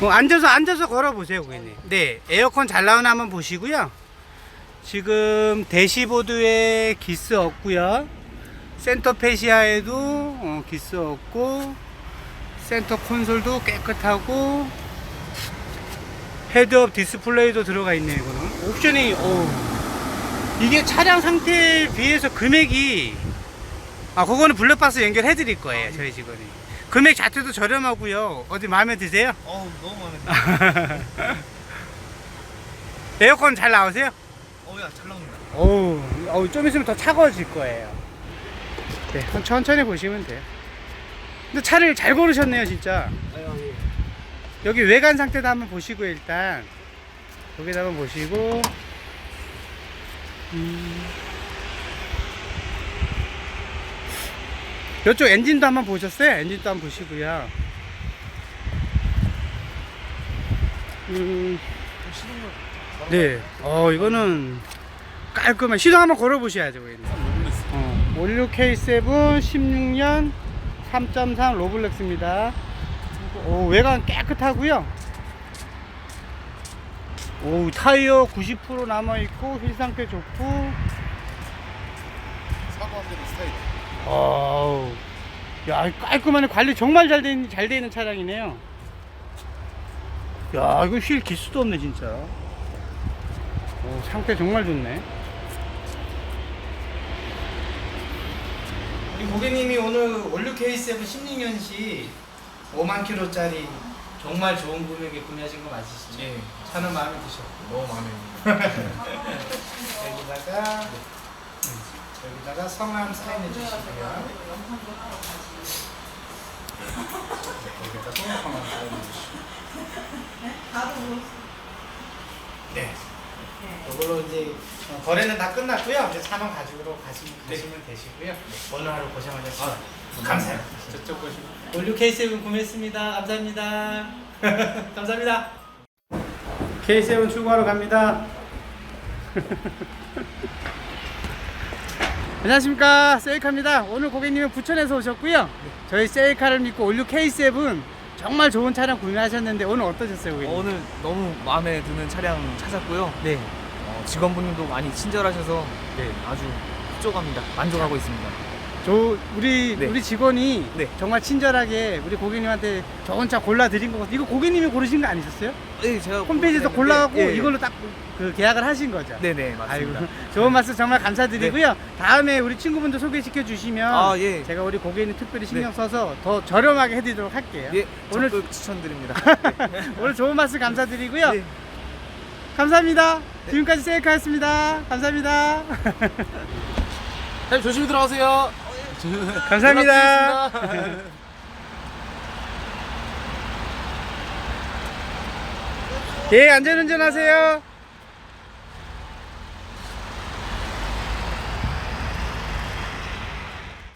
어, 앉아서 앉아서 걸어보세요, 고객님. 네, 에어컨 잘 나오나 한번 보시고요. 지금 대시보드에 기스 없고요. 센터 페시아에도 어, 기스 없고 센터 콘솔도 깨끗하고 헤드업 디스플레이도 들어가 있네요. 이거는 옵션이 어, 이게 차량 상태에 비해서 금액이 아 그거는 블랙박스 연결해 드릴 거예요 저희 직원이 금액 자체도 저렴하고요 어디 마음에 드세요? 어우 너무 마음에 들어. 에어컨 잘 나오세요? 어우야 잘 나온다. 어우, 어우 좀 있으면 더 차가워질 거예요 네 천- 천천히 보시면 돼요 근데 차를 잘 고르셨네요 진짜 아유 여기 외관 상태도 한번 보시고 일단 여기다 한번 보시고 음. 이쪽 엔진도 한번 보셨어요? 엔진도 한번 보시고요 음. 네, 어 이거는 깔끔한 시동 한번 걸어보셔야죠. 어, 56K7 16년 3.3 로블렉스입니다. 오, 외관 깨끗하고요. 오, 타이어 90% 남아 있고 휠 상태 좋고. 사고 안 되는 스타일. 어우, 야 깔끔하네 관리 정말 잘 돼 있는 잘돼 있는 차량이네요. 야 이거 휠 기수도 없네 진짜. 오, 상태 정말 좋네. 우리 고객님이 오늘 올류 K7 16년식 5만 킬로짜리 정말 좋은 금액에 구매하신 거 맞으시죠? 예. 차는 마음에 드셨고 너무 마음에 들어. 여기다가 여기다가 성함 사인해 주시고요. 여기다가 성함 사인해 주시고. 네. 이걸로 이제 어, 거래는 다 끝났고요. 이제 차만 가지고 가시면, 가시면 되시고요. 오늘 하루 고생하셨습니다. 감사합니다. 저쪽 보시고. 올류 K7 구매했습니다. 감사합니다. 감사합니다. K7 출고하러 갑니다. 안녕하십니까 셀카입니다 오늘 고객님은 부천에서 오셨고요 저희 셀카를 믿고 올류 K7 정말 좋은 차량 구매하셨는데 오늘 어떠셨어요 고객님? 오늘 너무 마음에 드는 차량 찾았고요. 네, 어, 직원분들도 많이 친절하셔서 네. 아주 흡족합니다. 만족하고 있습니다. 저 우리 네. 우리 직원이 네. 정말 친절하게 우리 고객님한테 좋은 차 골라 드린 거 같아요 이거 고객님이 고르신 거 아니셨어요? 네, 제가 홈페이지에서 골라갖고 예, 예. 이걸로 딱 그 계약을 하신 거죠? 네네 맞습니다. 아이고 좋은 말씀 정말 감사드리고요. 다음에 우리 친구분도 소개시켜 주시면 아, 예. 제가 우리 고객님 특별히 신경 써서 더 저렴하게 해드리도록 할게요. 예, 오늘 추천드립니다. 오늘 좋은 말씀 감사드리고요. 네. 감사합니다. 지금까지 셀카였습니다. 감사합니다. 사장님 조심히 들어가세요. 감사합니다. 연락드리겠습니다. 예, 안전운전 하세요.